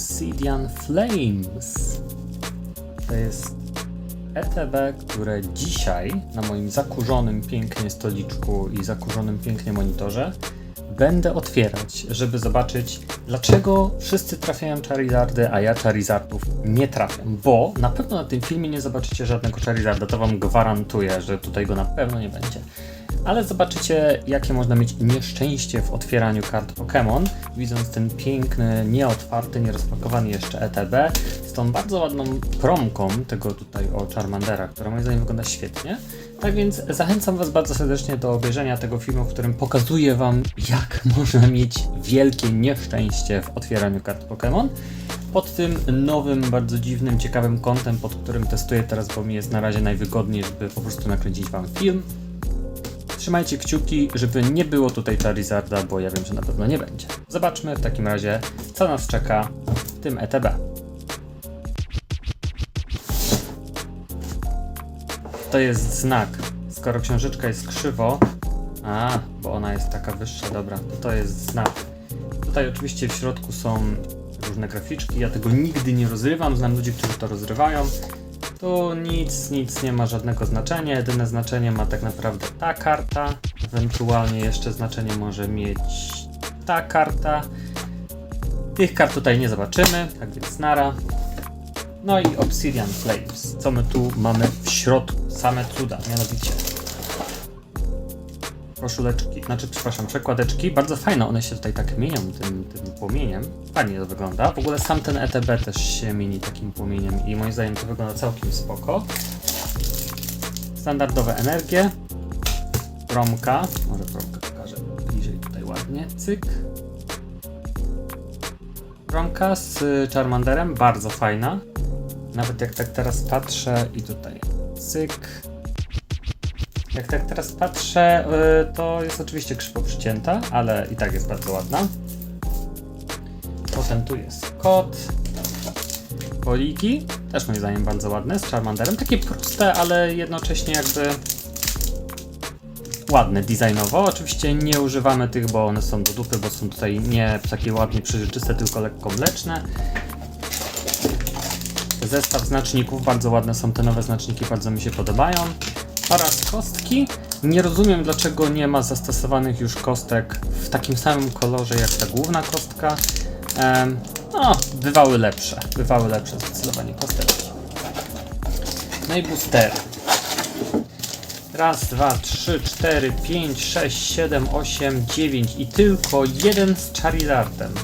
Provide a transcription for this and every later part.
Obsidian Flames. To jest ETB, które dzisiaj na moim zakurzonym pięknie stoliczku i zakurzonym pięknie monitorze będę otwierać, żeby zobaczyć, dlaczego wszyscy trafiają Charizardy, a ja Charizardów nie trafiam. Bo na pewno na tym filmie nie zobaczycie żadnego Charizarda, to wam gwarantuję, że tutaj go na pewno nie będzie. Ale zobaczycie, jakie można mieć nieszczęście w otwieraniu kart Pokémon, widząc ten piękny, nieotwarty, nierozpakowany jeszcze ETB z tą bardzo ładną promką tego tutaj o Charmandera, która moim zdaniem wygląda świetnie. Tak więc zachęcam Was bardzo serdecznie do obejrzenia tego filmu, w którym pokazuję Wam, jak można mieć wielkie nieszczęście w otwieraniu kart Pokémon. Pod tym nowym, bardzo dziwnym, ciekawym kątem, pod którym testuję teraz, bo mi jest na razie najwygodniej, żeby po prostu nakręcić Wam film. Trzymajcie kciuki, żeby nie było tutaj Charizarda, bo ja wiem, że na pewno nie będzie. Zobaczmy w takim razie, co nas czeka w tym ETB. To jest znak. Skoro książeczka jest krzywo, a, bo ona jest taka wyższa, dobra, to to jest znak. Tutaj oczywiście w środku są różne graficzki, ja tego nigdy nie rozrywam, znam ludzi, którzy to rozrywają. Tu nic, nic nie ma żadnego znaczenia. Jedyne znaczenie ma tak naprawdę ta karta. Ewentualnie jeszcze znaczenie może mieć ta karta. Tych kart tutaj nie zobaczymy, tak więc nara. No i Obsidian Flames. Co my tu mamy w środku? Same cuda, mianowicie. Koszuleczki, znaczy przepraszam, przekładeczki. Bardzo fajne, one się tutaj tak mienią tym, tym płomieniem. Fajnie to wygląda. W ogóle sam ten ETB też się mieni takim płomieniem i moim zdaniem to wygląda całkiem spoko. Standardowe energie. Promka. Może promkę pokażę bliżej tutaj ładnie. Cyk. Promka z Charmanderem, bardzo fajna. Nawet jak tak teraz patrzę i tutaj cyk. Jak tak teraz patrzę, y, to jest oczywiście krzywo przycięta, ale i tak jest bardzo ładna. Potem tu jest kot. Poliki, też moim zdaniem bardzo ładne, z Charmanderem. Takie proste, ale jednocześnie jakby ładne designowo. Oczywiście nie używamy tych, bo one są do dupy, bo są tutaj nie takie ładnie przeźroczyste, tylko lekko mleczne. Zestaw znaczników, bardzo ładne są te nowe znaczniki, bardzo mi się podobają. Oraz kostki. Nie rozumiem, dlaczego nie ma zastosowanych już kostek w takim samym kolorze jak ta główna kostka. No, bywały lepsze. Bywały lepsze zdecydowanie kosteczki. No i boostery. Raz, dwa, trzy, cztery, pięć, sześć, siedem, osiem, dziewięć i tylko jeden z Charizardem.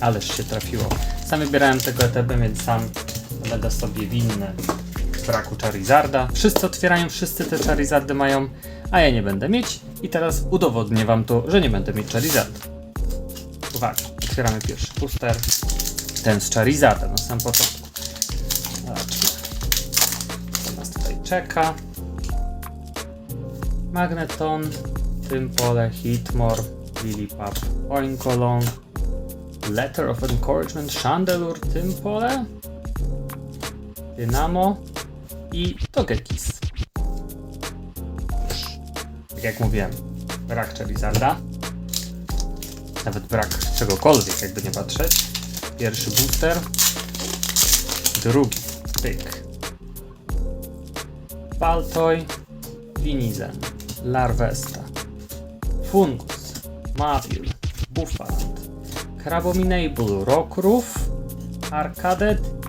Ależ się trafiło. Sam wybierałem tego ETB, więc sam będę sobie winny braku Charizarda. Wszyscy otwierają, wszyscy te Charizardy mają, a ja nie będę mieć. I teraz udowodnię wam to, że nie będę mieć Charizarda. Uwaga, otwieramy pierwszy booster. Ten z Charizarda na samym początku. Zobaczmy. Co nas tutaj czeka. Magneton, Tympole, Hitmore, Lilipap, Oinkolong, Letter of Encouragement, Chandelure, Tympole, Dynamo i Togekiss. Tak jak mówiłem, brak Charizarda. Nawet brak czegokolwiek, jakby nie patrzeć. Pierwszy booster. Drugi. Pyk. Baltoy. Finizen. Larvesta. Fungus. Mavil. Buffaland. Crabominable. Rockroof. Arcadet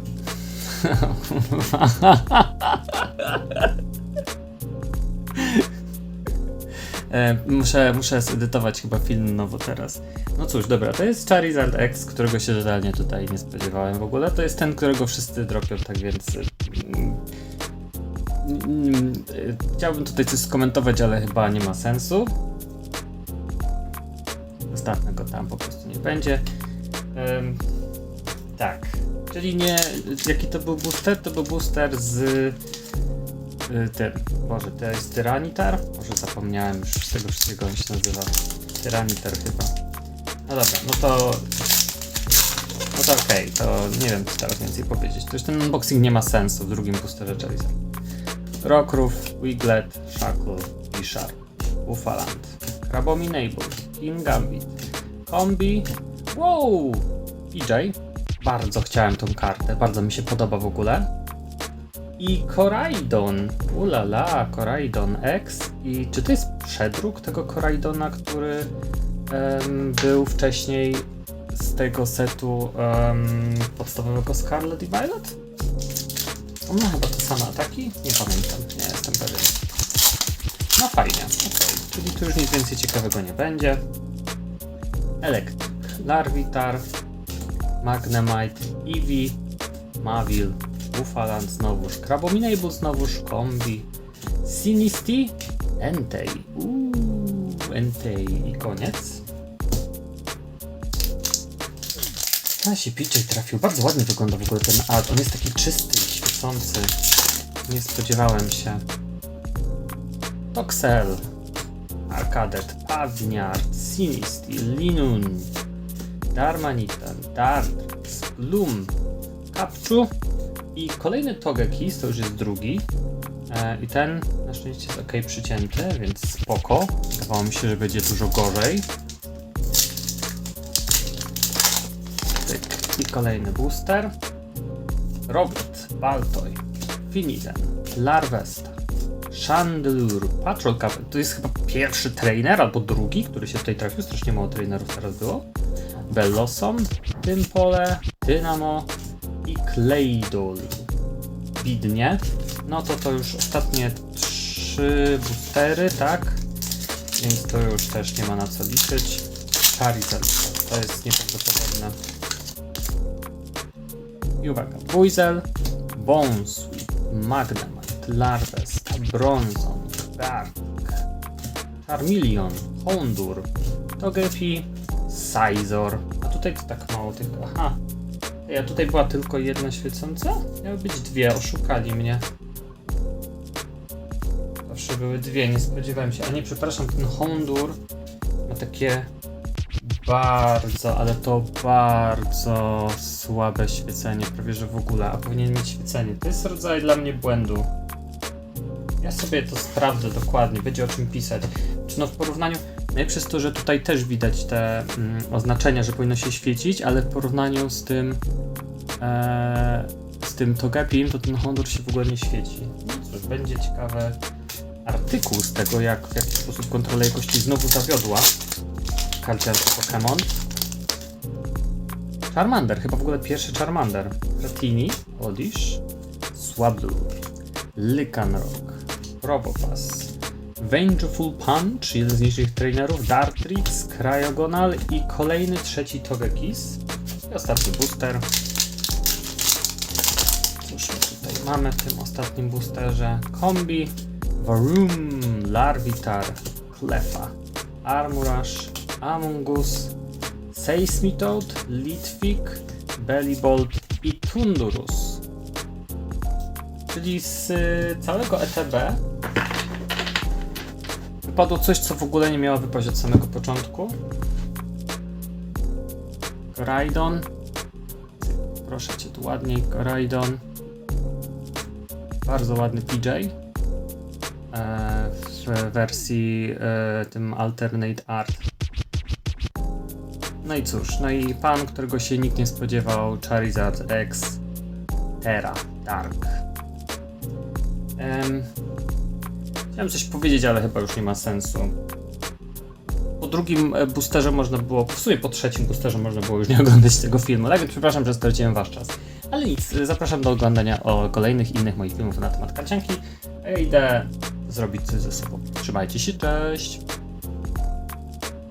E, muszę, muszę zedytować chyba film nowo teraz. No cóż, dobra, to jest Charizard X, którego się totalnie tutaj nie spodziewałem w ogóle. To jest ten, którego wszyscy dropią, tak więc... mm, mm, e, Chciałbym tutaj coś skomentować, ale chyba nie ma sensu. Zostawmy go tam, po prostu nie będzie. Tak, czyli nie. Jaki to był booster? To był booster z y, tym. Boże, to jest Tyranitar? Może zapomniałem już z tego wszystkiego on się nazywa. Tyranitar chyba. No dobra, no to. No to okej, to nie wiem co teraz więcej powiedzieć. To już ten unboxing nie ma sensu w drugim boosterze Charizard. Rockroof, Wiglet, Shackle, Bishar, Buffaland, Crabominable, King Gambit, Combi, wow, PJ, Bardzo chciałem tą kartę, bardzo mi się podoba w ogóle. I Koraidon, ulala, Koraidon X. I czy to jest przedruk tego Koraidona, który em, był wcześniej z tego setu em, podstawowego Scarlet i Violet? On ma chyba te same ataki? Nie pamiętam, nie jestem pewien. No fajnie, okej. Czyli tu już nic więcej ciekawego nie będzie. Electric, Larvitar, Magnemite, Eevee, Mavil, Buffaland znowuż, Crabominable znowuż, Kombi, Sinisty, Entei. Uuu, Entei i koniec. Nasi PJ trafił. Bardzo ładnie wygląda w ogóle ten art. On jest taki czysty, świecący. Nie spodziewałem się. Toxel, Arcadet, Pawniard, Sinisty, Linun, Darmanitan, Dartrix, Bloom, Kapczu i kolejny Togekiss, to już jest drugi. E, I ten na szczęście jest ok przycięty, więc spoko. Wydawało mi się, że będzie dużo gorzej. Tyk. I kolejny booster. Robert, Baltoy, Finiden, Larvesta, Chandelure, Patrol Cup. To jest chyba pierwszy trainer albo drugi, który się tutaj trafił. Strasznie mało trainerów teraz było. Bellosom, Tympole, Dynamo i Claydol. Widnie. No to to już ostatnie trzy boostery, tak? Więc to już też nie ma na co liczyć. Charizard, to jest nieprawdopodobne. I uwaga, Buizel, Bonesweep, Magnemite, Larvest, Bronzon, Dark, Charmeleon, Houndour, Togepi, Sizor. A tutaj to tak mało tych. Aha. Ej, a tutaj była tylko jedna świecąca? Miały być dwie, oszukali mnie. Zawsze były dwie, nie spodziewałem się. A nie, przepraszam, ten Houndour ma takie bardzo, ale to bardzo słabe świecenie, prawie że w ogóle, a powinien mieć świecenie. To jest rodzaj dla mnie błędu. Ja sobie to sprawdzę dokładnie, będzie o czym pisać. Czy no w porównaniu, jest to, że tutaj też widać te mm, oznaczenia, że powinno się świecić, ale w porównaniu z tym e, z tym Togepim, to ten Honor się w ogóle nie świeci. No cóż, będzie ciekawy artykuł z tego, jak w jaki sposób kontrola jakości znowu zawiodła karciarki Pokémon. Charmander, chyba w ogóle pierwszy Charmander. Ratini, Oddish, Swablu, Lycanroc, Probopass, Vengeful Punch, jeden z niższych trainerów, Dartrix, Cryogonal i kolejny trzeci Togekiss. I ostatni booster. Cóż my tutaj mamy w tym ostatnim boosterze? Kombi, Varoom, Larvitar, Cleffa, Armurash, Amungus, Seismitoad, Litwick, Bellibolt i Tundurus. Czyli z y, całego ETB wypadło coś, co w ogóle nie miało wypaść od samego początku. Koraidon. Proszę cię tu ładniej, Koraidon. Bardzo ładny PJ. E, w wersji e, tym Alternate Art. No i cóż, no i pan, którego się nikt nie spodziewał, Charizard X Terra Dark. Chciałem coś powiedzieć, ale chyba już nie ma sensu. Po drugim e, boosterze można było, w sumie po trzecim boosterze można było już nie oglądać tego filmu, tak więc przepraszam, że straciłem wasz czas. Ale nic, e, zapraszam do oglądania o kolejnych innych moich filmów na temat karcianki. Ja idę zrobić coś ze sobą. Trzymajcie się, cześć!